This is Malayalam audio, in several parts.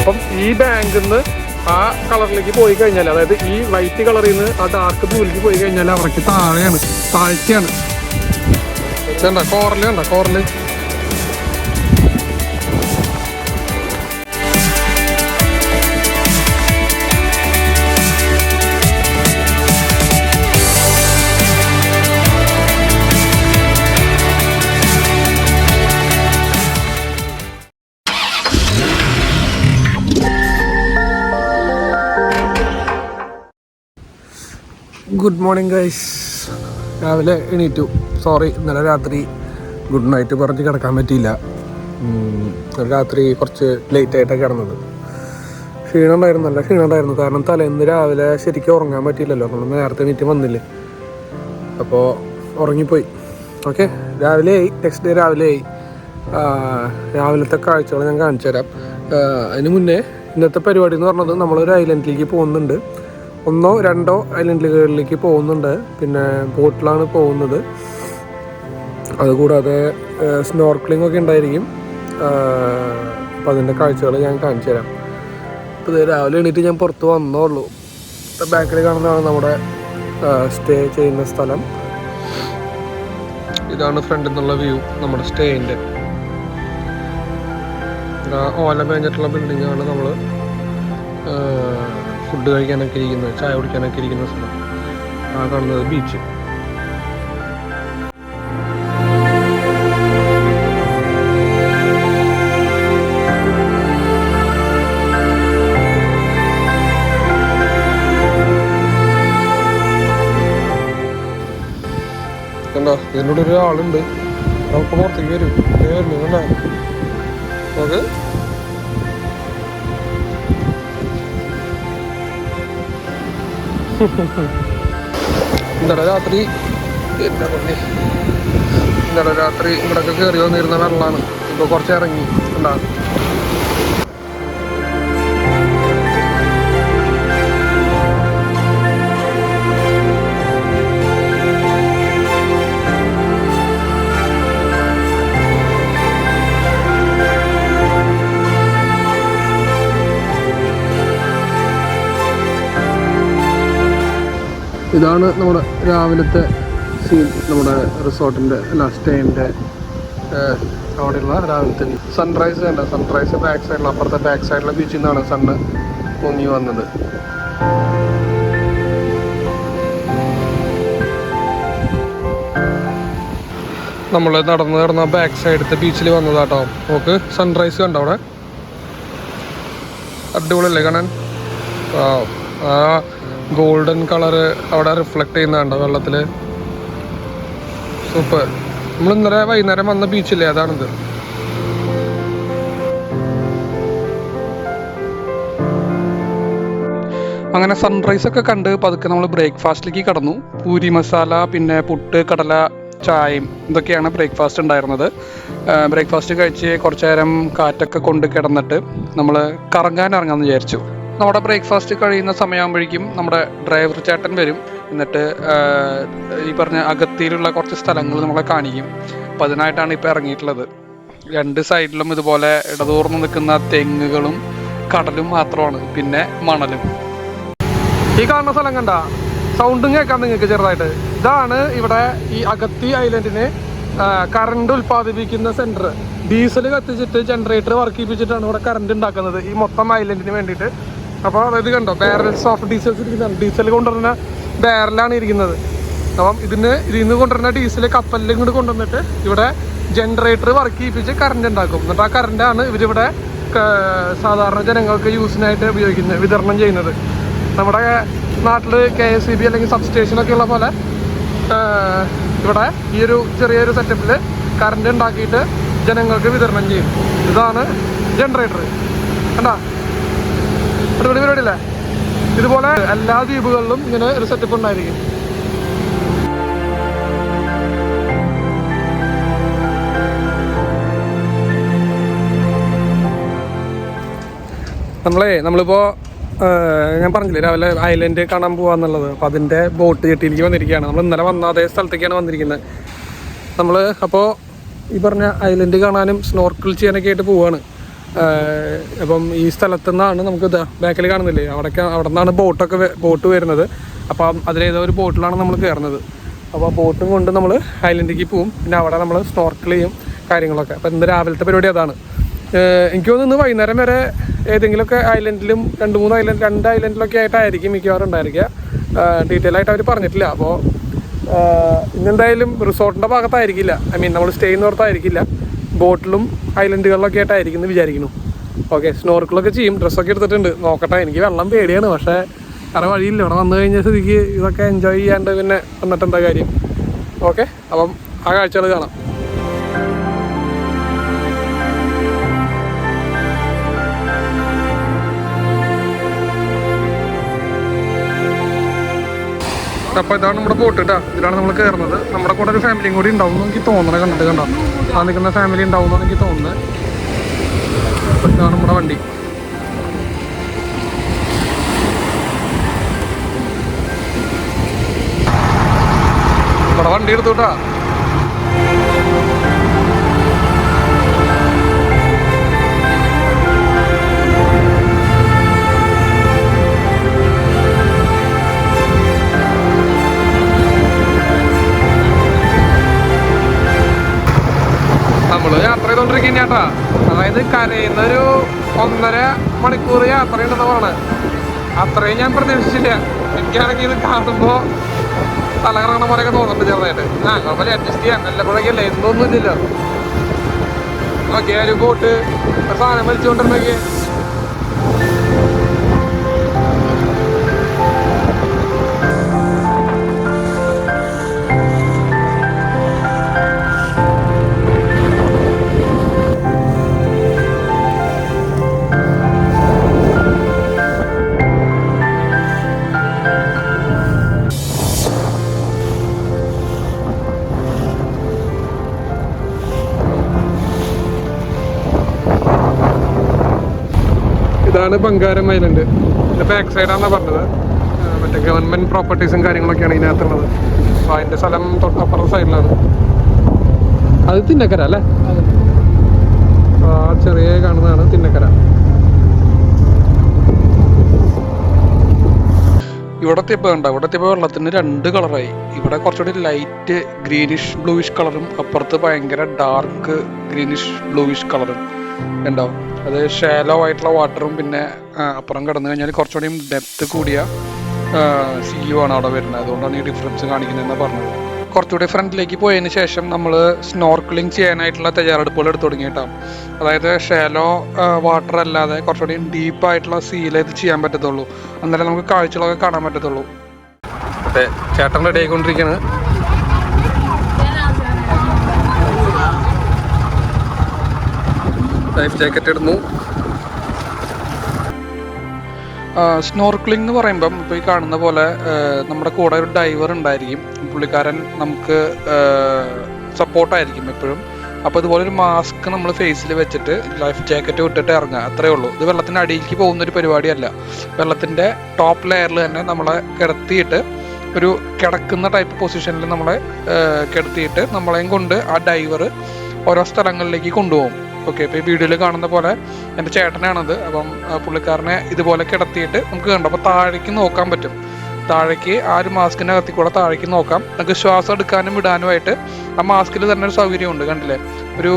അപ്പം ഈ ബാങ്കിൽ നിന്ന് ആ കളറിലേക്ക് പോയി കഴിഞ്ഞാൽ അതായത് ഈ വൈറ്റ് കളറിൽ നിന്ന് ആ ഡാർക്ക് ബ്ലൂവിലേക്ക് പോയി കഴിഞ്ഞാൽ അവർക്ക് താഴെയാണ് താഴ്ചയാണ് കണ്ട കോറൽ കണ്ട കോറൽ ഗുഡ് മോർണിംഗ് ഗൈസ് രാവിലെ എണീറ്റു. സോറി ഇന്നലെ രാത്രി ഗുഡ് നൈറ്റ് പറഞ്ഞ് കിടക്കാൻ പറ്റിയില്ല. രാത്രി കുറച്ച് ലേറ്റ് ആയിട്ടാണ് കിടന്നത്. ക്ഷീണം ഉണ്ടായിരുന്നു നല്ല കാരണം തലേന്ന് രാവിലെ ശരിക്കും ഉറങ്ങാൻ പറ്റിയില്ലല്ലോ. നമ്മൾ നേരത്തെ എണീറ്റ് വന്നില്ലേ. അപ്പോൾ ഉറങ്ങിപ്പോയി. ഓക്കെ രാവിലെ ആയി. നെക്സ്റ്റ് ഡേ രാവിലെ ആയി. രാവിലത്തെ കാഴ്ചകൾ ഞാൻ കാണിച്ചു തരാം അതിന് മുന്നേ ഇന്നത്തെ പരിപാടി എന്ന് പറഞ്ഞത് നമ്മളൊരു ഐലൻഡിലേക്ക് പോകുന്നുണ്ട്. ഒന്നോ രണ്ടോ ഐലൻഡുകളിലേക്ക് പോകുന്നുണ്ട്. പിന്നെ ബോട്ടിലാണ് പോകുന്നത്. അതുകൂടാതെ സ്നോർക്ലിംഗ് ഒക്കെ ഉണ്ടായിരിക്കും. അപ്പോൾ അതിന്റെ കാഴ്ചകൾ ഞാൻ കാണിച്ചു തരാം. അപ്പോൾ ഇത് രാവിലെ എണീറ്റ് ഞാൻ പുറത്ത് വന്നോളൂ. ബാക്കിൽ കാണുന്നതാണ് നമ്മുടെ സ്റ്റേ ചെയ്യുന്ന സ്ഥലം. ഇതാണ് ഫ്രണ്ടിൽ നിന്നുള്ള വ്യൂ നമ്മുടെ സ്റ്റേയിന്റെ ഓല മേഞ്ഞിട്ടുള്ള ബിൽഡിങ്ങാണ് നമ്മൾ ഫുഡ് കഴിക്കാനൊക്കെ ഇരിക്കുന്ന ചായ കുടിക്കാനൊക്കെ ഇരിക്കുന്ന സ്ഥലം. ആ കാണുന്നത് ബീച്ച് കണ്ടോ ഇതിനോട് ഒരാളുണ്ട് നമുക്ക് പുറത്തേക്ക് വരും. വരുന്നു കണ്ടോ? നോക്ക്. ഇന്നലെ രാത്രി എന്താ പറഞ്ഞേ? ഇന്നലെ രാത്രി ഇവിടെയൊക്കെ കയറി വന്നിരുന്ന വെള്ളമാണ് ഇപ്പൊ കുറച്ച് ഇറങ്ങി. ഉണ്ടാ ഇതാണ് നമ്മുടെ രാവിലത്തെ സീൻ നമ്മുടെ റിസോർട്ടിന്റെ അല്ല സ്റ്റേന്റെ അവിടെയുള്ള രാവിലത്തെ സൺറൈസ് തന്നെ സൺറൈസ് ബാക്ക് സൈഡിൽ അപ്പുറത്തെ ബാക്ക് സൈഡിലെ ബീച്ചിൽ നിന്നാണ് സണ്ണ് പൊങ്ങി വന്നത്. നമ്മൾ നടന്ന് നടന്ന ബാക്ക് സൈഡത്തെ ബീച്ചിൽ വന്നതാട്ടോ. നോക്ക് സൺറൈസ് കണ്ടോ അവിടെ? അടിപൊളിയല്ലേ കാണാൻ? ആ ഗോൾഡൻ കളറ് അവിടെ റിഫ്ലക്ട് ചെയ്യുന്നുണ്ടോ വെള്ളത്തിൽ സൂപ്പർ. നമ്മൾ ഇന്നലെ വൈകുന്നേരം വന്ന ബീച്ചില്ലേ അതാണിത്. അങ്ങനെ സൺറൈസ് ഒക്കെ കണ്ട് പതുക്കെ നമ്മൾ ബ്രേക്ക്ഫാസ്റ്റിലേക്ക് കടന്നു. പൂരി മസാല പിന്നെ പുട്ട് കടല ചായയും ഇതൊക്കെയാണ് ബ്രേക്ക്ഫാസ്റ്റ് ഉണ്ടായിരുന്നത്. ബ്രേക്ക്ഫാസ്റ്റ് കഴിച്ച് കുറച്ചു നേരം കാറ്റൊക്കെ കൊണ്ട് കിടന്നിട്ട് നമ്മൾ കറങ്ങാൻ ഇറങ്ങാമെന്ന് വിചാരിച്ചു. നമ്മുടെ ബ്രേക്ക്ഫാസ്റ്റ് കഴിയുന്ന സമയമാകുമ്പോഴേക്കും നമ്മുടെ ഡ്രൈവർ ചേട്ടൻ വരും. എന്നിട്ട് ഈ പറഞ്ഞ അകത്തിയിലുള്ള കുറച്ച് സ്ഥലങ്ങൾ നമ്മളെ കാണിക്കും. അപ്പം അതിനായിട്ടാണ് ഇപ്പോൾ ഇറങ്ങിയിട്ടുള്ളത്. രണ്ട് സൈഡിലും ഇതുപോലെ ഇടതൂർന്ന് നിൽക്കുന്ന തെങ്ങുകളും കടലും മാത്രമാണ്. പിന്നെ മണലും. ഈ കാണുന്ന സ്ഥലം കണ്ട? സൗണ്ടും കേൾക്കാം നിങ്ങൾക്ക് ചെറുതായിട്ട്. ഇതാണ് ഇവിടെ ഈ അഗത്തി ഐലൻഡിന് കറണ്ട് ഉൽപ്പാദിപ്പിക്കുന്ന സെന്റർ ഡീസൽ കത്തിച്ചിട്ട് ജനറേറ്റർ വർക്ക് ചെയ്യിപ്പിച്ചിട്ടാണ് ഇവിടെ കറണ്ട് ഉണ്ടാക്കുന്നത് ഈ മൊത്തം ഐലൻഡിന് വേണ്ടിയിട്ട്. അപ്പോൾ അതായത് കണ്ടോ? ബാരൽസ് ഓഫ് ഡീസൽസ് ഇരിക്കുന്നതാണ്. ഡീസൽ കൊണ്ടുവരുന്ന ബാരലാണ് ഇരിക്കുന്നത്. അപ്പം ഇതിന് ഇതിൽ നിന്ന് കൊണ്ടുവരുന്ന ഡീസൽ കപ്പലിൽ ഇങ്ങോട്ട് കൊണ്ടുവന്നിട്ട് ഇവിടെ ജനറേറ്റർ വർക്ക് ചെയ്യിപ്പിച്ച് കറണ്ട് ഉണ്ടാക്കും. എന്നിട്ട് ആ കറണ്ടാണ് ഇവരിവിടെ സാധാരണ ജനങ്ങൾക്ക് യൂസിനായിട്ട് ഉപയോഗിക്കുന്നത് വിതരണം ചെയ്യുന്നത്. നമ്മുടെ നാട്ടിൽ കെ എസ് സി ബി അല്ലെങ്കിൽ സബ് സ്റ്റേഷനൊക്കെ ഉള്ള പോലെ ഇവിടെ ഈ ഒരു ചെറിയൊരു സെറ്റപ്പിൽ കറണ്ട് ഉണ്ടാക്കിയിട്ട് ജനങ്ങൾക്ക് വിതരണം ചെയ്യും. ഇതാണ് ജനറേറ്റർ കണ്ടാ? അടിപൊളി പരിപാടിയില്ലേ. ഇതുപോലെ എല്ലാ ദ്വീപുകളിലും ഇങ്ങനെ ഒരു സെറ്റപ്പ് ഉണ്ടായിരിക്കും. നമ്മളെ നമ്മളിപ്പോ ഞാൻ പറഞ്ഞില്ലേ രാവിലെ ഐലൻഡ് കാണാൻ പോകാന്നുള്ളത് അപ്പൊ അതിന്റെ ബോട്ട് ജെട്ടിയിലേക്ക് വന്നിരിക്കുകയാണ്. നമ്മൾ ഇന്നലെ വന്ന അതേ സ്ഥലത്തേക്കാണ് വന്നിരിക്കുന്നത്. നമ്മൾ അപ്പോൾ ഈ പറഞ്ഞ ഐലൻഡ് കാണാനും സ്നോർക്കിൾ ചെയ്യാനൊക്കെ ആയിട്ട് പോവാണ്. അപ്പം ഈ സ്ഥലത്തു നിന്നാണ് നമുക്ക് ബാക്കിൽ കാണുന്നില്ലേ? അവിടെയൊക്കെ അവിടെ നിന്നാണ് ബോട്ടൊക്കെ ബോട്ട് വരുന്നത്. അപ്പം അതിലേതോ ഒരു ബോട്ടിലാണ് നമ്മൾ കയറുന്നത്. അപ്പോൾ ബോട്ടും കൊണ്ട് നമ്മൾ ഐലൻഡിലേക്ക് പോവും. പിന്നെ അവിടെ നമ്മൾ സ്നോർക്കിൾ ചെയ്യും കാര്യങ്ങളൊക്കെ. അപ്പം ഇന്ന് രാവിലത്തെ പരിപാടി അതാണ്. എനിക്ക് തോന്നുന്നു ഇന്ന് വൈകുന്നേരം വരെ ഏതെങ്കിലുമൊക്കെ ഐലൻഡിലും രണ്ട് മൂന്ന് ഐലൻഡ് രണ്ട് ഐലൻഡിലൊക്കെ ആയിട്ടായിരിക്കും മിക്കവാറും ഉണ്ടായിരിക്കുക. ഡീറ്റെയിൽ ആയിട്ട് അവർ പറഞ്ഞിട്ടില്ല. അപ്പോൾ ഇന്നെന്തായാലും റിസോർട്ടിന്റെ ഭാഗത്തായിരിക്കില്ല. ഐ മീൻ നമ്മൾ സ്റ്റേ ചെയ്യുന്നിടത്തായിരിക്കില്ല ബോട്ടിലും ഐലൻഡുകളിലൊക്കെ ആയിട്ടായിരിക്കും എന്ന് വിചാരിക്കുന്നു. ഓക്കെ സ്നോർക്കിളൊക്കെ ചെയ്യും. ഡ്രസ്സൊക്കെ എടുത്തിട്ടുണ്ട്. നോക്കട്ടെ എനിക്ക് വെള്ളം പേടിയാണ്. പക്ഷേ വേറെ വഴിയില്ല. ഇവിടെ വന്നു കഴിഞ്ഞ സ്ഥിതിക്ക് ഇതൊക്കെ എൻജോയ് ചെയ്യാണ്ട് പിന്നെ വന്നിട്ട് എന്താ കാര്യം? ഓക്കെ അപ്പം ആ കാഴ്ചകൾ കാണാം. അപ്പോൾ ഇതാണ് നമ്മുടെ ബോട്ട് കേട്ടോ ഇതിലാണ് നമ്മൾ കയറുന്നത് നമ്മുടെ കൂടെ ഒരു ഫാമിലിയും കൂടി ഉണ്ടാവും എന്ന് എനിക്ക് തോന്നണേ കണ്ടിട്ട് കണ്ടോ? ആ നിൽക്കുന്ന ഫാമിലി ഉണ്ടാവും എന്നാണ് എനിക്ക് തോന്നുന്നത്. ഇതാണ് നമ്മുടെ വണ്ടി. നമ്മുടെ വണ്ടി എടുത്തു കേട്ടോ നമ്മൾ യാത്ര ചെയ്തോണ്ടിരിക്കുന്ന ചേട്ടാ. അതായത് കരയുന്ന ഒരു ഒന്നര മണിക്കൂർ യാത്ര ഉണ്ടെന്ന് പറയണത് അത്രയും ഞാൻ പ്രതീക്ഷിച്ചില്ല. എനിക്കാണെങ്കിൽ ഇത് കാണുമ്പോ തലകറങ്ങണ പോലെയൊക്കെ തോന്നുന്നുണ്ട് ചെറുതായിട്ട്. ആ കുഴപ്പമില്ല അഡ്ജസ്റ്റ് ചെയ്യാം. വല്ലപ്പോഴൊക്കെയല്ലേ എന്തൊന്നും ഇല്ലല്ലോ. ഓക്കെ ഒരു ബോട്ട് ഒരു സാധനം വലിച്ചുകൊണ്ടിരുന്നെങ്കിൽ ബംഗാരം ഐലൻഡ്. അതിന്റെ ബാക്ക് സൈഡാണെന്നാണ് പറഞ്ഞത്. മറ്റേ ഗവൺമെന്റ് പ്രോപ്പർട്ടീസും കാര്യങ്ങളൊക്കെയാണ് ഇതിനകത്തുള്ളത്. അപ്പോൾ അതിന്റെ സ്ഥലം തൊട്ടപ്പുറം സൈഡിലാണ് അത് തിന്നക്കര അല്ലേ? ആ ചെറിയ കാണുന്നതാണ് തിന്നക്കര. ഇവിടെ തിപ്പ കണ്ടോ? ഇവിടെ തിപ്പ വെള്ളത്തിന് രണ്ട് കളറായി ഇവിടെ കുറച്ചുകൂടി ലൈറ്റ് ഗ്രീനിഷ് ബ്ലൂയിഷ് കളറും അപ്പുറത്ത് ഭയങ്കര ഡാർക്ക് ഗ്രീനിഷ് ബ്ലൂയിഷ് കളറും ഉണ്ടാവും. അത് ഷാലോ ആയിട്ടുള്ള വാട്ടറും പിന്നെ അപ്പുറം കടന്നു കഴിഞ്ഞാൽ കുറച്ചുകൂടി ഡെപ്ത് കൂടിയ സിയു ആണ് അവിടെ വരുന്നത്. അതുകൊണ്ടാണ് ഈ ഡിഫറൻസ് കാണിക്കുന്നതെന്ന് പറഞ്ഞത്. കുറച്ചുകൂടി ഫ്രണ്ടിലേക്ക് പോയതിന് ശേഷം നമ്മൾ സ്നോർക്കിളിങ് ചെയ്യാനായിട്ടുള്ള തയ്യാറെടുപ്പുകൾ എടുത്തു തുടങ്ങിയിട്ടാണ് അതായത് ഷാലോ വാട്ടർ അല്ലാതെ കുറച്ചുകൂടി ഡീപ്പ് ആയിട്ടുള്ള സീൽ ഇത് ചെയ്യാൻ പറ്റത്തുള്ളൂ. അന്നേരം നമുക്ക് കാഴ്ചകളൊക്കെ കാണാൻ പറ്റത്തുള്ളൂ. അതെ ചേട്ടൻ റെഡി ലൈഫ് ജാക്കറ്റ് ഇടുന്നു. സ്നോർക്ലിംഗ് എന്ന് പറയുമ്പം ഇപ്പോൾ ഈ കാണുന്ന പോലെ നമ്മുടെ കൂടെ ഒരു ഡൈവർ ഉണ്ടായിരിക്കും. പുള്ളിക്കാരൻ നമുക്ക് സപ്പോർട്ടായിരിക്കും എപ്പോഴും. അപ്പോൾ ഇതുപോലെ ഒരു മാസ്ക് നമ്മൾ ഫേസിൽ വെച്ചിട്ട് ലൈഫ് ജാക്കറ്റ് ഇട്ടിട്ട് ഇറങ്ങുക. അത്രേ ഉള്ളൂ. ഇത് വെള്ളത്തിന്റെ അടിയിലേക്ക് പോകുന്ന ഒരു പരിപാടിയല്ല. വെള്ളത്തിന്റെ ടോപ്പ് ലെയറിൽ തന്നെ നമ്മളെ കിടത്തിയിട്ട് ഒരു കിടക്കുന്ന ടൈപ്പ് പൊസിഷനിൽ നമ്മളെ കിടത്തിയിട്ട് നമ്മളെയും കൊണ്ട് ആ ഡൈവർ ഓരോ സ്ഥലങ്ങളിലേക്ക് കൊണ്ടുപോകും. ഓക്കെ ഇപ്പോൾ ഈ വീഡിയോയിൽ കാണുന്ന പോലെ എന്റെ ചേട്ടനാണത്. അപ്പം പുള്ളിക്കാരനെ ഇതുപോലെ കിടത്തിയിട്ട് നമുക്ക് കണ്ടു അപ്പോൾ താഴേക്ക് നോക്കാൻ പറ്റും. താഴേക്ക് ആ ഒരു മാസ്കിന്റെ കൂടെ താഴേക്ക് നോക്കാം. നമുക്ക് ശ്വാസം എടുക്കാനും വിടാനുമായിട്ട് ആ മാസ്കിൽ തന്നെ ഒരു സൗകര്യമുണ്ട് കണ്ടില്ലേ? ഒരു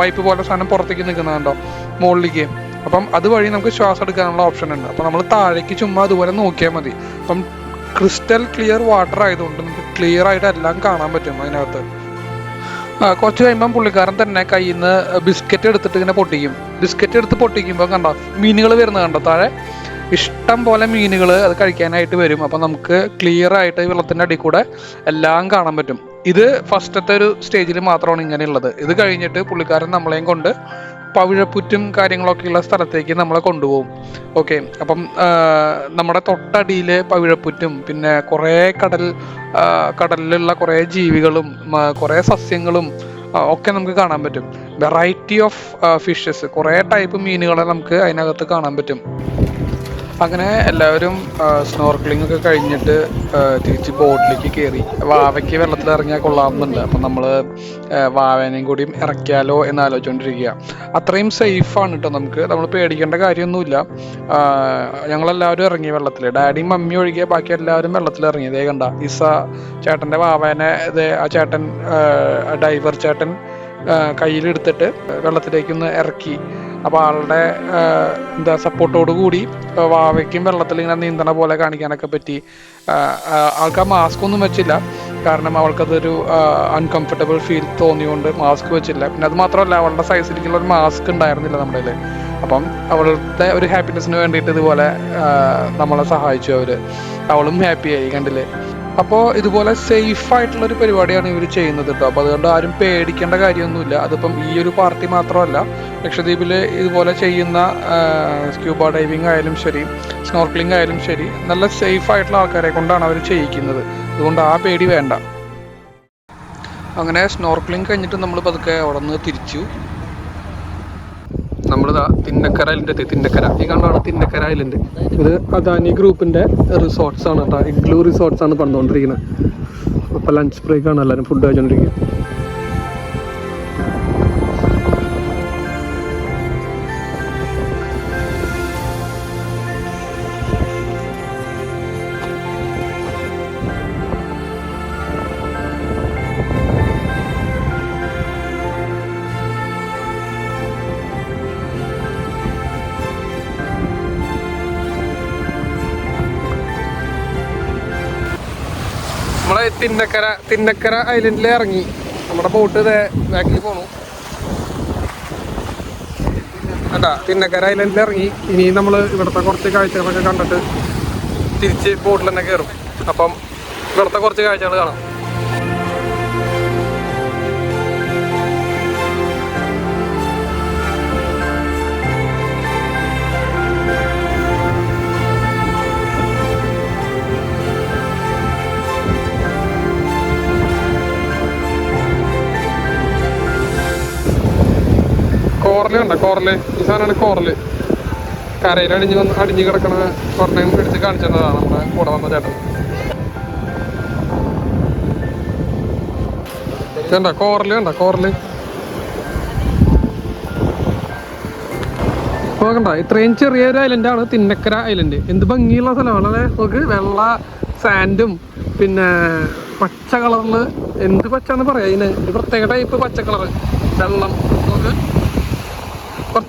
പൈപ്പ് പോലെ സാധനം പുറത്തേക്ക് നിൽക്കുന്നത് കണ്ടോ മുകളിലേക്ക്. അപ്പം അതുവഴി നമുക്ക് ശ്വാസം എടുക്കാനുള്ള ഓപ്ഷൻ ഉണ്ട്. അപ്പം നമ്മൾ താഴേക്ക് ചുമ്മാ അതുപോലെ നോക്കിയാൽ മതി. അപ്പം ക്രിസ്റ്റൽ ക്ലിയർ വാട്ടർ ആയതുകൊണ്ട് നമുക്ക് ക്ലിയർ ആയിട്ട് എല്ലാം കാണാൻ പറ്റും അതിനകത്ത്. കുറച്ച് കഴിയുമ്പം പുള്ളിക്കാരൻ തന്നെ കയ്യിൽ നിന്ന് ബിസ്ക്കറ്റ് എടുത്തിട്ട് ഇങ്ങനെ പൊട്ടിക്കും. ബിസ്ക്കറ്റ് എടുത്ത് പൊട്ടിക്കുമ്പോൾ കണ്ടോ മീനുകൾ വരുന്നത് കണ്ടോ താഴെ? ഇഷ്ടം പോലെ മീനുകൾ അത് കഴിക്കാനായിട്ട് വരും. അപ്പം നമുക്ക് ക്ലിയർ ആയിട്ട് വെള്ളത്തിന്റെ അടിയിൽ കൂടെ എല്ലാം കാണാൻ പറ്റും. ഇത് ഫസ്റ്റത്തെ ഒരു സ്റ്റേജിൽ മാത്രമാണ് ഇങ്ങനെയുള്ളത്. ഇത് കഴിഞ്ഞിട്ട് പുള്ളിക്കാരൻ നമ്മളെയും കൊണ്ട് പവിഴപ്പുറ്റും കാര്യങ്ങളൊക്കെയുള്ള സ്ഥലത്തേക്ക് നമ്മളെ കൊണ്ടുപോകും. ഓക്കെ അപ്പം നമ്മുടെ തൊട്ടടിയിൽ പവിഴപ്പുറ്റും പിന്നെ കുറേ കടൽ കടലിലുള്ള കുറേ ജീവികളും കുറേ സസ്യങ്ങളും ഒക്കെ നമുക്ക് കാണാൻ പറ്റും. വെറൈറ്റി ഓഫ് ഫിഷസ് കുറേ ടൈപ്പ് മീനുകളെ നമുക്ക് അതിനകത്ത് കാണാൻ പറ്റും. അങ്ങനെ എല്ലാവരും സ്നോർക്കിളിംഗ് ഒക്കെ കഴിഞ്ഞിട്ട് തിരിച്ച് ബോട്ടിലേക്ക് കയറി വാവയ്ക്ക് വെള്ളത്തിൽ ഇറങ്ങിയാൽ കൊള്ളാമെന്നുണ്ട് അപ്പം നമ്മൾ വാവേനെയും കൂടിയും ഇറക്കിയാലോ എന്ന് ആലോചിച്ചുകൊണ്ടിരിക്കുക അത്രയും സേഫാണ് കേട്ടോ നമുക്ക്. നമ്മൾ പേടിക്കേണ്ട കാര്യമൊന്നുമില്ല ഞങ്ങളെല്ലാവരും ഇറങ്ങി വെള്ളത്തിൽ ഡാഡിയും മമ്മി ഒഴികെ ബാക്കി എല്ലാവരും വെള്ളത്തിൽ ഇറങ്ങി ഇതേ കണ്ട ഇസ ചേട്ടന്റെ വാവേനെ ഇതേ ആ ചേട്ടൻ ഡൈവർ ചേട്ടൻ കയ്യിലെടുത്തിട്ട് വെള്ളത്തിലേക്കൊന്ന് ഇറക്കി. അപ്പോൾ ആളുടെ എന്താ സപ്പോർട്ടോട് കൂടി വാവയ്ക്കും വെള്ളത്തിൽ ഇങ്ങനെ നീന്തണ പോലെ കാണിക്കാനൊക്കെ പറ്റി. ആ, ആ, ആൾക്ക് ആ മാസ്ക് ഒന്നും വെച്ചില്ല. കാരണം അവൾക്കതൊരു അൺകംഫർട്ടബിൾ ഫീൽ തോന്നിയുകൊണ്ട് മാസ്ക് വെച്ചില്ല. പിന്നെ അത് മാത്രമല്ല അവളുടെ സൈസിലേക്കുള്ള ഒരു മാസ്ക് ഉണ്ടായിരുന്നില്ല നമ്മുടെ കയ്യിൽ അപ്പം അവളുടെ ഒരു ഹാപ്പിനെസ്സിന് വേണ്ടിയിട്ട് ഇതുപോലെ നമ്മളെ സഹായിച്ചു അവർ അവളും ഹാപ്പിയായി കണ്ടില്ലേ? അപ്പോൾ ഇതുപോലെ സേഫ് ആയിട്ടുള്ള ഒരു പരിപാടിയാണ് ഇവർ ചെയ്യുന്നത് കേട്ടോ അപ്പോൾ അതുകൊണ്ട് ആരും പേടിക്കേണ്ട കാര്യമൊന്നുമില്ല. അതിപ്പം ഈ ഒരു പാർട്ടി മാത്രമല്ല. ലക്ഷദ്വീപിൽ ഇതുപോലെ ചെയ്യുന്ന സ്ക്യൂബ ഡൈവിംഗ് ആയാലും ശരി സ്നോർക്ലിംഗ് ആയാലും ശരി നല്ല സേഫ് ആയിട്ടുള്ള ആൾക്കാരെ കൊണ്ടാണ് അവർ ചെയ്യിക്കുന്നത്. അതുകൊണ്ട് ആ പേടി വേണ്ട. അങ്ങനെ സ്നോർക്ലിംഗ് കഴിഞ്ഞിട്ട് നമ്മൾ പതുക്കെ അവിടെ നിന്ന് തിരിച്ചു. നമ്മളിതാ തിന്നക്കര ഐലൻഡ് എത്തി തിന്നക്കര. ഈ കണ്ടാണ് തിന്നക്കര ഐലൻഡ് ഇത് അദാനി ഗ്രൂപ്പിന്റെ റിസോർട്ട്സ് ആണ് കേട്ടോ ഇഗ്ലൂ റിസോർട്ട്സ് ആണ് പണിതുകൊണ്ടിരിക്കുന്നത് അപ്പോൾ ലഞ്ച് ബ്രേക്ക് ആണ് എല്ലാവരും ഫുഡ് കഴിച്ചുകൊണ്ടിരിക്കുന്നത് നമ്മളെ തിന്നക്കര തിന്നക്കര ഐലൻഡിൽ ഇറങ്ങി. നമ്മുടെ ബോട്ട് ബാക്കിൽ പോണു. അല്ല തിന്നക്കര ഐലൻഡിൽ ഇറങ്ങി. ഇനി നമ്മൾ ഇവിടുത്തെ കുറച്ച് കാഴ്ചകളൊക്കെ കണ്ടിട്ട് തിരിച്ച് ബോട്ടിൽ തന്നെ കയറും അപ്പം ഇവിടുത്തെ കുറച്ച് കാഴ്ചകൾ കാണാം. കോറൽ കണ്ട? കോറൽ. ഈ സാധനമാണ് കോറൽ. കരയിൽ അടിഞ്ഞ് വന്ന് അടിഞ്ഞ് കിടക്കണ സ്വർണം എടുത്ത് കാണിച്ചതാണ് നമ്മുടെ കൂടെ വന്ന ചേട്ടൻ. കണ്ട കോറൽ കണ്ട? കോറൽ. നോക്കണ്ട ഇത്രയും ചെറിയൊരു ഐലൻഡാണ് തിന്നക്കര ഐലൻഡ് എന്ത് ഭംഗിയുള്ള സ്ഥലമാണ് അല്ലേ? നമുക്ക് വെള്ള സാൻഡും പിന്നെ പച്ച കളറിൽ എന്ത് പച്ചാന്ന് പറയാം ഇതിന്. ഒരു പ്രത്യേക ടൈപ്പ് പച്ച കളറ് വെള്ളം. നോക്ക്.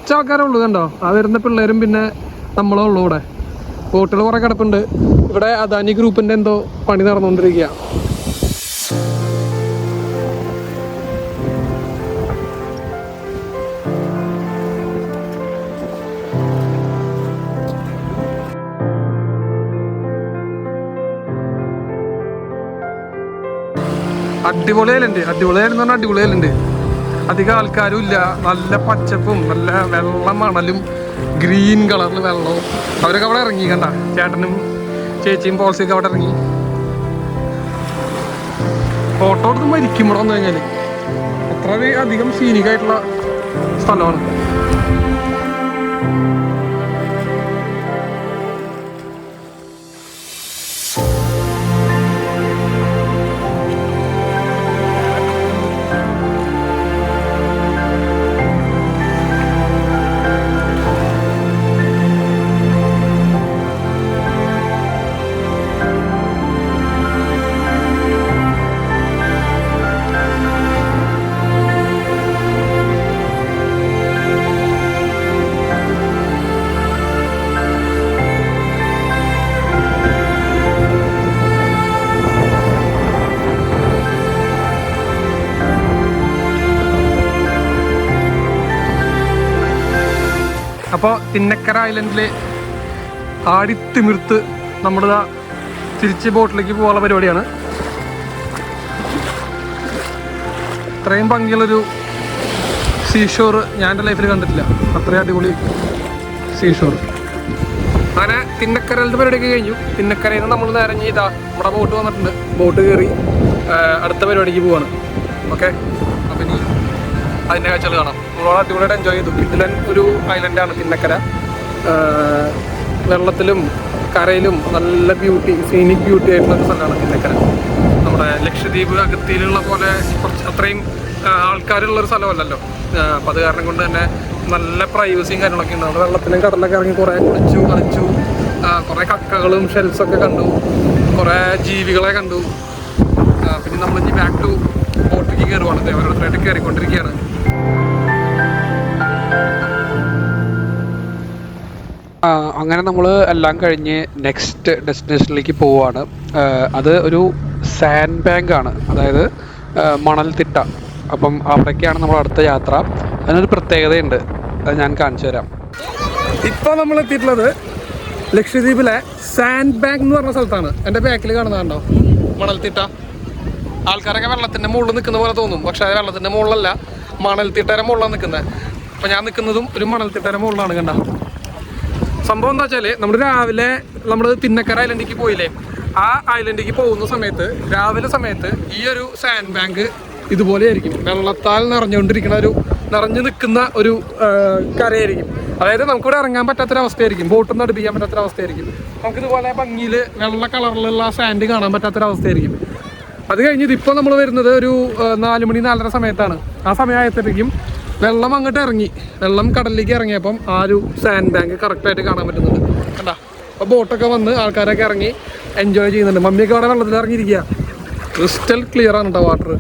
കുറച്ച് ഉള്ളൂ കണ്ടോ? ആ വരുന്ന പിള്ളേരും പിന്നെ നമ്മളേ ഉള്ളൂ ഇവിടെ. ബോട്ടുകൾ കുറേ കിടപ്പുണ്ട്. ഇവിടെ അദാനി ഗ്രൂപ്പിന്റെ എന്തോ പണി നടന്നുകൊണ്ടിരിക്കുക അടിപൊളിയായാലുണ്ട് അടിപൊളിയായിരുന്നു പറഞ്ഞാൽ അടിപൊളിയായാലുണ്ട് അധികം ആൾക്കാരും ഇല്ല നല്ല പച്ചപ്പും നല്ല വെള്ള മണലും ഗ്രീൻ കളറിൽ വെള്ളവും. അവരൊക്കെ അവിടെ ഇറങ്ങി കണ്ട? ചേട്ടനും ചേച്ചിയും പോൾസിയൊക്കെ അവിടെ ഇറങ്ങി. ഫോട്ടോ എടുത്ത് മരിക്കും ഇവിടെ കഴിഞ്ഞാൽ അത്ര അധികം സീനിക് ആയിട്ടുള്ള സ്ഥലമാണ്. തിന്നക്കര ഐലൻഡിൽ ആടിത്തിമിർത്ത് നമ്മളിതാ തിരിച്ച് ബോട്ടിലേക്ക് പോകാനുള്ള പരിപാടിയാണ്. ഇത്രയും ഭംഗിയുള്ളൊരു സീഷോർ ഞാൻ എന്റെ ലൈഫിൽ കണ്ടിട്ടില്ല. അത്രയും അടിപൊളി സീഷോർ അങ്ങനെ തിന്നക്കരയിലത്തെ പരിപാടിയൊക്കെ കഴിഞ്ഞു. തിന്നക്കരയിൽ നിന്ന് നമ്മൾ നേരം ചെയ്താൽ നമ്മുടെ ബോട്ട് വന്നിട്ടുണ്ട്. ബോട്ട് കയറി അടുത്ത പരിപാടിക്ക് പോവാണ്. ഓക്കെ അപ്പം ഇനി അതിന്റെ കാഴ്ചകൾ കാണാം. നമ്മളോട് അടിപൊളിയായിട്ട് എൻജോയ് ചെയ്തു. ഇതിലൻ ഒരു ഐലൻഡാണ് പിന്നക്കര ആഹ് വെള്ളത്തിലും കരയിലും നല്ല ബ്യൂട്ടി സീനിക് ബ്യൂട്ടി ആയിട്ടുള്ള സ്ഥലമാണ് പിന്നക്കര നമ്മുടെ ലക്ഷദ്വീപ് അകത്തിയിലുള്ള പോലെ കുറച്ച് അത്രയും ആൾക്കാരുള്ള ഒരു സ്ഥലമല്ലല്ലോ. അപ്പം അത് കാരണം കൊണ്ട് തന്നെ നല്ല പ്രൈവസിയും കാര്യങ്ങളൊക്കെ ഉണ്ട്. നമ്മുടെ വെള്ളത്തിലും കടലൊക്കെ ഇറങ്ങി കുറേ കുളിച്ചു കളിച്ചു കുറേ കക്കകളും ഷെൽസൊക്കെ കണ്ടു. കുറേ ജീവികളെ കണ്ടു. പിന്നെ നമ്മൾ ഇനി ബാക്ക് ടു ബോട്ടിലേക്ക് കയറുവാണ്. ദേ ഓരോരുത്തരായിട്ട് കയറിക്കൊണ്ടിരിക്കുകയാണ്. അങ്ങനെ നമ്മൾ എല്ലാം കഴിഞ്ഞ് നെക്സ്റ്റ് ഡെസ്റ്റിനേഷനിലേക്ക് പോവുകയാണ് ആ, അത് ഒരു സാൻഡ് ബാങ്ക് ആണ്. അതായത് മണൽത്തിട്ട. അപ്പം അവിടേക്കാണ് നമ്മൾ അടുത്ത യാത്ര. അതിനൊരു പ്രത്യേകതയുണ്ട്. അത് ഞാൻ കാണിച്ചു തരാം. ഇപ്പോൾ നമ്മൾ എത്തിയിട്ടുള്ളത് ലക്ഷദ്വീപിലെ സാൻഡ് ബാങ്ക് എന്ന് പറഞ്ഞ സ്ഥലത്താണ്. എന്റെ ബാക്കിൽ കാണുന്നതുണ്ടോ മണൽത്തിട്ട. ആൾക്കാരൊക്കെ വെള്ളത്തിന്റെ മുകളിൽ നിൽക്കുന്ന പോലെ തോന്നും. പക്ഷേ അത് വെള്ളത്തിന്റെ മുകളിലല്ല. മണൽത്തിട്ടര മുകളിലാണ് നിൽക്കുന്നത്. അപ്പോൾ ഞാൻ നിൽക്കുന്നതും ഒരു മണൽത്തിട്ടര മുകളിലാണ് കണ്ട? സംഭവം എന്താ വെച്ചാൽ നമ്മൾ രാവിലെ നമ്മൾ തിന്നക്കര ഐലൻഡിലേക്ക് പോയില്ലേ ആ ഐലൻഡിലേക്ക് പോകുന്ന സമയത്ത് രാവിലെ സമയത്ത് ഈ ഒരു സാൻഡ് ബാങ്ക് ഇതുപോലെ ആയിരിക്കും. വെള്ളത്താൽ നിറഞ്ഞുകൊണ്ടിരിക്കുന്ന ഒരു നിറഞ്ഞു നിൽക്കുന്ന ഒരു കരയായിരിക്കും. അതായത് നമുക്കിവിടെ ഇറങ്ങാൻ പറ്റാത്തൊരവസ്ഥയായിരിക്കും. നിന്ന് അടുപ്പിക്കാൻ പറ്റാത്തൊരവസ്ഥയായിരിക്കും. നമുക്കിതുപോലെ ഭംഗിയിൽ വെള്ള കളറിലുള്ള സാൻഡ് കാണാൻ പറ്റാത്തൊരവസ്ഥയായിരിക്കും. അത് കഴിഞ്ഞിട്ട് ഇപ്പോൾ നമ്മൾ വരുന്നത് ഒരു നാല് മണി നാലര സമയത്താണ്. ആ സമയമായപ്പോഴേക്കും വെള്ളം അങ്ങോട്ട് ഇറങ്ങി. വെള്ളം കടലിലേക്ക് ഇറങ്ങിയപ്പം ആ ഒരു സാൻഡ് ബാങ്ക് കറക്റ്റായിട്ട് കാണാൻ പറ്റുന്നുണ്ട്. കണ്ടാ? അപ്പോൾ ബോട്ടൊക്കെ വന്ന് ആൾക്കാരൊക്കെ ഇറങ്ങി എൻജോയ് ചെയ്യുന്നുണ്ട്. മമ്മിയൊക്കെ അവിടെ വെള്ളത്തിൽ ഇറങ്ങിയിരിക്കുക. ക്രിസ്റ്റൽ ക്ലിയർ ആണ് കേട്ടോ വാട്ടർ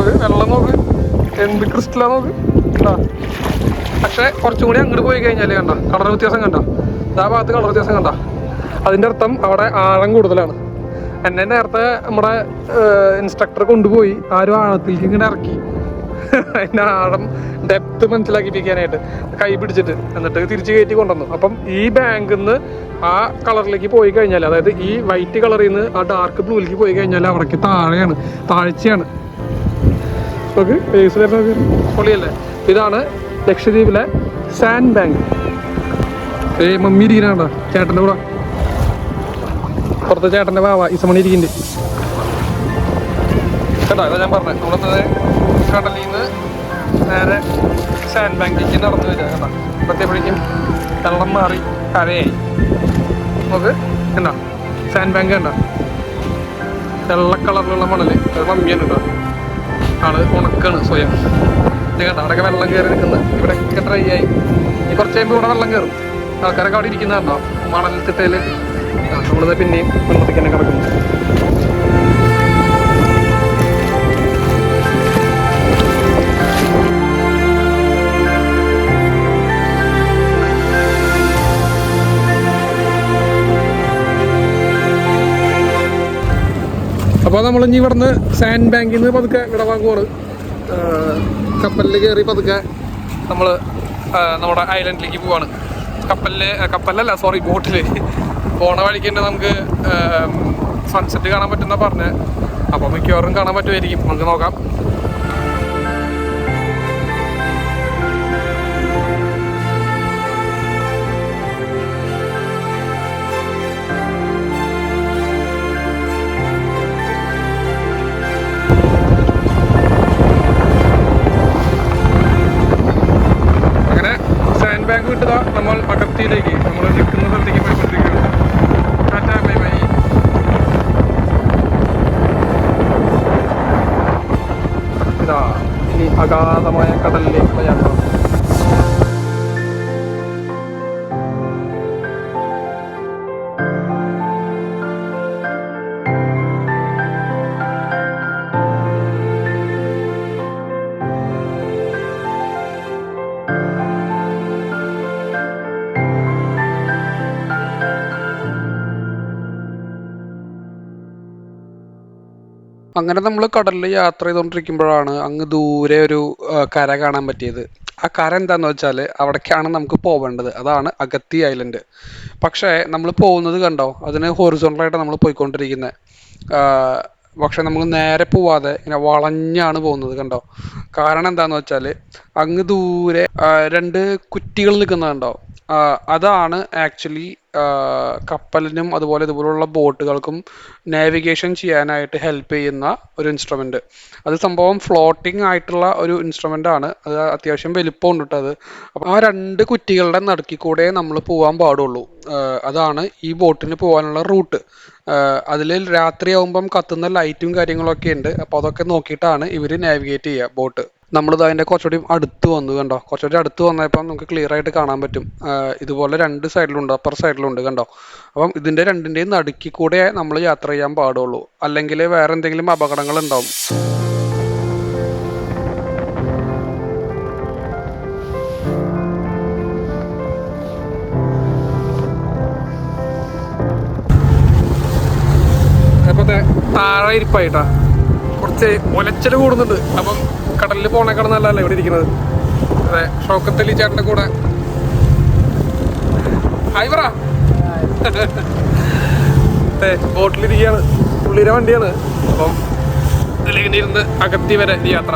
അത് വെള്ളം നോക്ക്. എന്ത് ക്രിസ്റ്റലാ നോക്ക്. കണ്ടാ? പക്ഷേ കുറച്ചും കൂടി അങ്ങോട്ട് പോയി കഴിഞ്ഞാൽ കണ്ട കളർ വ്യത്യാസം കണ്ട. ആ ഭാഗത്ത് കളർ വ്യത്യാസം കണ്ട. അതിന്റെ അർത്ഥം അവിടെ ആഴം കൂടുതലാണ്. എന്നെ നേരത്തെ നമ്മുടെ ഇൻസ്ട്രക്ടർ കൊണ്ടുപോയി. ആ ഒരു ആഴത്തിലേക്ക് ഇങ്ങനെ ഇറക്കി. അതിന്റെ ആഴം ഡെപ്ത് മനസ്സിലാക്കിപ്പിക്കാനായിട്ട് കൈ പിടിച്ചിട്ട് എന്നിട്ട് തിരിച്ച് കയറ്റി കൊണ്ടുവന്നു. അപ്പം ഈ ബാങ്കിൽ നിന്ന് ആ കളറിലേക്ക് പോയി കഴിഞ്ഞാൽ അതായത് ഈ വൈറ്റ് കളറിൽ നിന്ന് ആ ഡാർക്ക് ബ്ലൂയിലേക്ക് പോയി കഴിഞ്ഞാൽ അവിടേക്ക് താഴെയാണ് താഴ്ചയാണ്. ഫേസ് പൊളിയല്ലേ? ഇതാണ് ലക്ഷദ്വീപിലെ സാൻഡ് ബാങ്ക്. ഏ മമ്മി ഇരിക്കണ ചേട്ടന്റെ കൂടെ. പുറത്തെ ചേട്ടന്റെ വാവ ഇസമണി ഇരിക്കുന്നുണ്ട് കേട്ടോ ഇതാ ഞാൻ പറഞ്ഞത് നമ്മളത് കടലിൽ നിന്ന് നേരെ സാൻഡ് ബാങ്കിലേക്ക് നടന്നു വരിക കേട്ടോ. ഇപ്പോഴത്തേപ്പോഴേക്കും വെള്ളം മാറി കരയായി. നമുക്ക് എന്താ സാൻഡ് ബാങ്ക് കണ്ട? വെള്ള കളറിലുള്ള മണൽ. അത് കേട്ടോ ആൾ ഉണക്കാണ് സ്വയം. ഇത് കണ്ട? അവിടെയൊക്കെ വെള്ളം കയറി നിൽക്കുന്നത് ഇവിടെയൊക്കെ ഡ്രൈ ആയി. ഈ കുറച്ച് കഴിയുമ്പോൾ ഇവിടെ വെള്ളം കയറും ആൾക്കാരൊക്കെ അവിടെ ഇരിക്കുന്നുണ്ടോ മണൽ തിട്ടയിൽ നമ്മളിത് പിന്നെയും വെള്ളത്തിൽ തന്നെ കിടക്കുന്നു. അപ്പോൾ നമ്മൾ ഇനി ഇവിടുന്ന് സാൻഡ് ബാങ്കിൽ നിന്ന് പതുക്കെ ഇവിടെ വാങ്ങുവാണ്. കപ്പലിൽ കയറി പതുക്കെ നമ്മൾ നമ്മുടെ ഐലൻഡിലേക്ക് പോവാണ്. കപ്പലിൽ കപ്പലിലല്ല സോറി ബോട്ടിൽ പോണ വഴിക്ക് തന്നെ നമുക്ക് സൺസെറ്റ് കാണാൻ പറ്റുന്ന പറഞ്ഞ്. അപ്പോൾ മിക്കവാറും കാണാൻ പറ്റുമായിരിക്കും. നമുക്ക് നോക്കാം. അങ്ങനെ നമ്മൾ കടലിൽ യാത്ര ചെയ്തുകൊണ്ടിരിക്കുമ്പോഴാണ് അങ്ങ് ദൂരെ ഒരു കര കാണാൻ പറ്റിയത്. ആ കര എന്താന്ന് വെച്ചാൽ അവിടേക്കാണ് നമുക്ക് പോവേണ്ടത്. അതാണ് അഗത്തി ഐലൻഡ്. പക്ഷേ നമ്മൾ പോകുന്നത് കണ്ടോ? അതിന് ഹൊറിസോണ്ടലായിട്ട് നമ്മൾ പോയിക്കൊണ്ടിരിക്കുന്നത് പക്ഷെ നമ്മൾ നേരെ പോവാതെ ഇങ്ങനെ വളഞ്ഞാണ് പോകുന്നത് കണ്ടോ? കാരണം എന്താന്ന് വെച്ചാൽ അങ്ങ് ദൂരെ രണ്ട് കുറ്റികൾ നിൽക്കുന്നത് കണ്ടോ? അതാണ് ആക്ച്വലി കപ്പലിനും അതുപോലെ ഇതുപോലുള്ള ബോട്ടുകൾക്കും നാവിഗേഷൻ ചെയ്യാനായിട്ട് ഹെൽപ്പ് ചെയ്യുന്ന ഒരു ഇൻസ്ട്രുമെന്റ് അത് സംഭവം ഫ്ലോട്ടിംഗ് ആയിട്ടുള്ള ഒരു ഇൻസ്ട്രുമെന്റ് ആണ്. അത് അത്യാവശ്യം വലിപ്പമുണ്ട് കേട്ടോ അത്. ആ രണ്ട് കുറ്റികളുടെ നടുക്കിൽ കൂടെ നമ്മൾ പോകാൻ പാടുള്ളൂ. അതാണ് ഈ ബോട്ടിന് പോകാനുള്ള റൂട്ട്. അതിൽ രാത്രിയാവുമ്പം കത്തുന്ന ലൈറ്റും കാര്യങ്ങളൊക്കെ ഉണ്ട്. അപ്പോൾ അതൊക്കെ നോക്കിയിട്ടാണ് ഇവർ നാവിഗേറ്റ് ചെയ്യുക ബോട്ട്. നമ്മളിത് അതിന്റെ കുറച്ചുകൂടി അടുത്ത് വന്നു കണ്ടോ? കുറച്ചുകൂടി അടുത്ത് വന്നപ്പോൾ നമുക്ക് ക്ലിയർ ആയിട്ട് കാണാൻ പറ്റും. ഇതുപോലെ രണ്ട് സൈഡിലുണ്ട് അപ്പർ സൈഡിലുണ്ട് കണ്ടോ? അപ്പം ഇതിന്റെ രണ്ടിന്റെയും നടുക്കി കൂടെ നമ്മൾ യാത്ര ചെയ്യാൻ പാടുള്ളൂ. അല്ലെങ്കിൽ വേറെ എന്തെങ്കിലും അപകടങ്ങൾ ഉണ്ടാവും. താഴെ ഇരിപ്പായിട്ടാ. കുറച്ച് ഒലച്ചൽ കൂടുന്നുണ്ട്. അപ്പം കടലിൽ പോണേക്കാൾ നല്ലതല്ല ഇവിടെ ഇരിക്കുന്നത്? അതെ ഷോക്കത്തലി ചേട്ടന്റെ കൂടെ. ഹായ് പറ. ബോട്ടിലിരിക്കുകയാണ്. പുള്ളിയുടെ വണ്ടിയാണ്. അപ്പം ഇതിലിങ്ങനെ ഇരുന്ന് അകത്തി വരെ യാത്ര.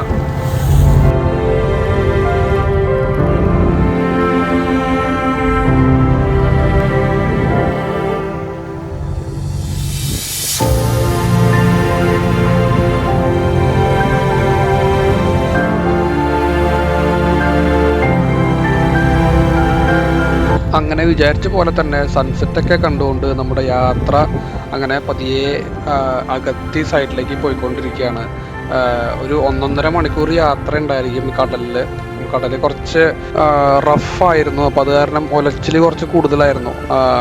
വിചാരിച്ച പോലെ തന്നെ സൺസെറ്റൊക്കെ കണ്ടുകൊണ്ട് നമ്മുടെ യാത്ര അങ്ങനെ പതിയെ അകത്തി സൈഡിലേക്ക് പോയിക്കൊണ്ടിരിക്കുകയാണ്. ഒരു ഒന്നൊന്നര മണിക്കൂർ യാത്ര ഉണ്ടായിരിക്കും കടലിൽ കടൽ കുറച്ച് റഫായിരുന്നു അപ്പോൾ അത് കാരണം ഒലച്ചിൽ കുറച്ച് കൂടുതലായിരുന്നു.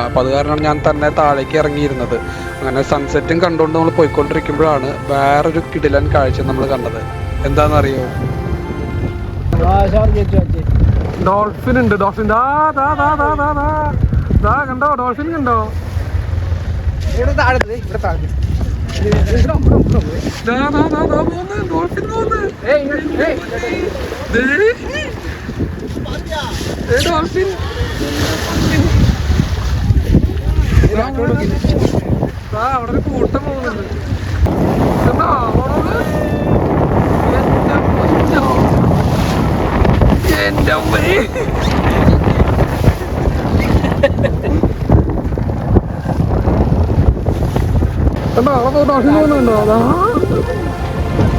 അപ്പോൾ അത് കാരണം ഞാൻ തന്നെ താഴേക്ക് ഇറങ്ങിയിരുന്നത്. അങ്ങനെ സൺസെറ്റും കണ്ടുകൊണ്ട് നമ്മൾ പോയിക്കൊണ്ടിരിക്കുമ്പോഴാണ് വേറൊരു കിടിലൻ കാഴ്ച നമ്മൾ കണ്ടത്. എന്താണെന്നറിയോ? ഡോൾഫിൻ ഉണ്ട്. ഡോൾഫിൻ ദാ ദാ ദാ ദാ ദാ ദാ. ദാ കണ്ടോ? ഡോൾഫിൻ കണ്ടോ? ഇവിടെ താഴത്ത് താഴത്ത് അവിടെ കൂട്ടം പോകുന്നുണ്ട്. കണ്ടോ? കണ്ടോ? അവിടെ ഡോൾഫിൻ പോകുന്നുണ്ടോ അതാ.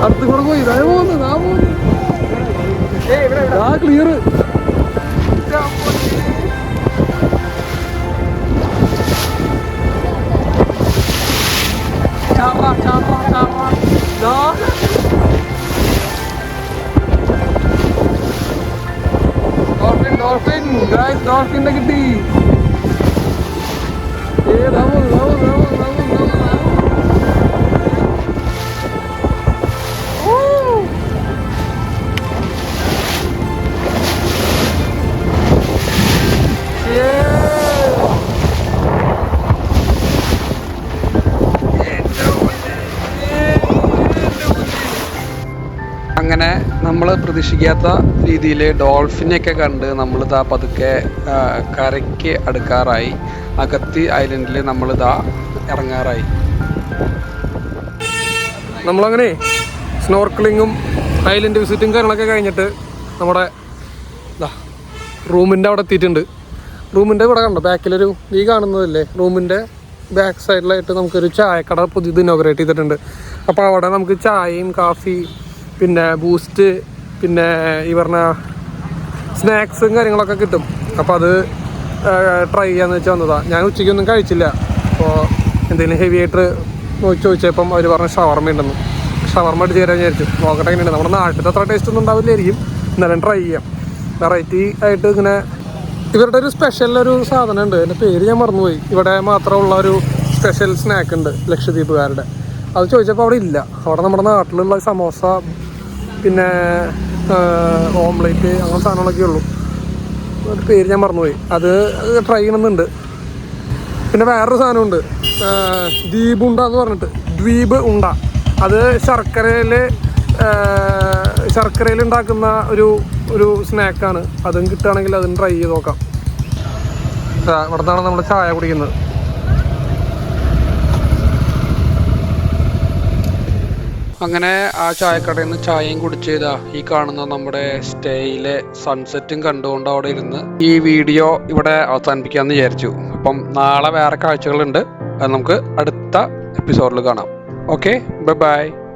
അടുത്ത് കൂടെ പോയി. ഇതാ പോകുന്നു ഇതാ പോകുന്നു ക്ലിയർ ചാറാ ചാറാ ചാറാ ദാ. Dolphin dolphin. ഗായ്സ് ഡോൾഫിനെ കിട്ടി. ഏ പോകുന്നു ദാ പോകുന്നു ദാ പോകുന്നു പ്രതീക്ഷിക്കാത്ത രീതിയിൽ ഡോൾഫിനെയൊക്കെ കണ്ട് നമ്മൾ ഇതാ പതുക്കെ കരയ്ക്ക് അടുക്കാറായി. അകത്തി ഐലൻഡിൽ നമ്മൾ ഇതാ ഇറങ്ങാറായി. നമ്മളങ്ങനെ സ്നോർക്കിളിങ്ങും ഐലൻഡ് വിസിറ്റും കാര്യങ്ങളൊക്കെ കഴിഞ്ഞിട്ട് നമ്മുടെ റൂമിന്റെ അവിടെ എത്തിയിട്ടുണ്ട്. റൂമിന്റെ ഇവിടെ കണ്ടോ? ബാക്കിലൊരു ഈ കാണുന്നതല്ലേ? റൂമിന്റെ ബാക്ക് സൈഡിലായിട്ട് നമുക്കൊരു ചായക്കട പുതിയത് ഇനോഗ്രേറ്റ് ചെയ്തിട്ടുണ്ട്. അപ്പോൾ അവിടെ നമുക്ക് ചായയും കാഫി പിന്നെ ബൂസ്റ്റ് പിന്നെ ഈ പറഞ്ഞ സ്നാക്സും കാര്യങ്ങളൊക്കെ കിട്ടും. അപ്പോൾ അത് ട്രൈ ചെയ്യാന്ന് വെച്ച് വന്നതാണ് ഞാൻ ഉച്ചയ്ക്കൊന്നും കഴിച്ചില്ല. അപ്പോൾ എന്തെങ്കിലും ഹെവി ആയിട്ട് ചോദിച്ചപ്പം അവർ പറഞ്ഞ ഷവർമ ഉണ്ടെന്ന്. ഷവർമ അടിച്ച് തരാൻ വിചാരിച്ചു. നോക്കട്ടെ എങ്ങനെയാണ് നമ്മുടെ നാട്ടിലത്തെ അത്ര ടേസ്റ്റ് ഒന്നും ഉണ്ടാവില്ലായിരിക്കും. എന്നാലും ട്രൈ ചെയ്യാം. വെറൈറ്റി ആയിട്ട് ഇങ്ങനെ ഇവരുടെ ഒരു സ്പെഷ്യൽ ഒരു സാധനം ഉണ്ട് എന്റെ പേര് ഞാൻ മറന്നുപോയി. ഇവിടെ മാത്രമുള്ള ഒരു സ്പെഷ്യൽ സ്നാക്ക് ഉണ്ട് ലക്ഷദ്വീപുകാരുടെ. അത് ചോദിച്ചപ്പോൾ അവിടെ ഇല്ല. അവിടെ നമ്മുടെ നാട്ടിലുള്ള സമോസ പിന്നെ ഓംലേറ്റ് അങ്ങനെ സാധനങ്ങളൊക്കെ ഉള്ളൂ. പേര് ഞാൻ മറന്നുപോയി. അത് ട്രൈ ചെയ്യണമെന്നുണ്ട്. പിന്നെ വേറൊരു സാധനമുണ്ട്. ദ്വീപ് ഉണ്ട എന്ന് പറഞ്ഞിട്ട്. ദ്വീപ് ഉണ്ട. അത് ശർക്കരയിൽ ശർക്കരയിൽ ഉണ്ടാക്കുന്ന ഒരു ഒരു സ്നാക്കാണ് അതും കിട്ടുകയാണെങ്കിൽ അതും ട്രൈ ചെയ്ത് നോക്കാം. ഇവിടുന്നാണ് നമ്മൾ ചായ കുടിക്കുന്നത്. അങ്ങനെ ആ ചായക്കടയിൽ നിന്ന് ചായയും കുടിച്ച് ഇതാ ഈ കാണുന്ന നമ്മുടെ സ്റ്റേയിലെ സൺസെറ്റും കണ്ടുകൊണ്ട് അവിടെ ഇരുന്ന് ഈ വീഡിയോ ഇവിടെ അവസാനിപ്പിക്കാമെന്ന് വിചാരിച്ചു. അപ്പം നാളെ വേറെ കാഴ്ചകളുണ്ട്. അത് നമുക്ക് അടുത്ത എപ്പിസോഡിൽ കാണാം. Okay bye bye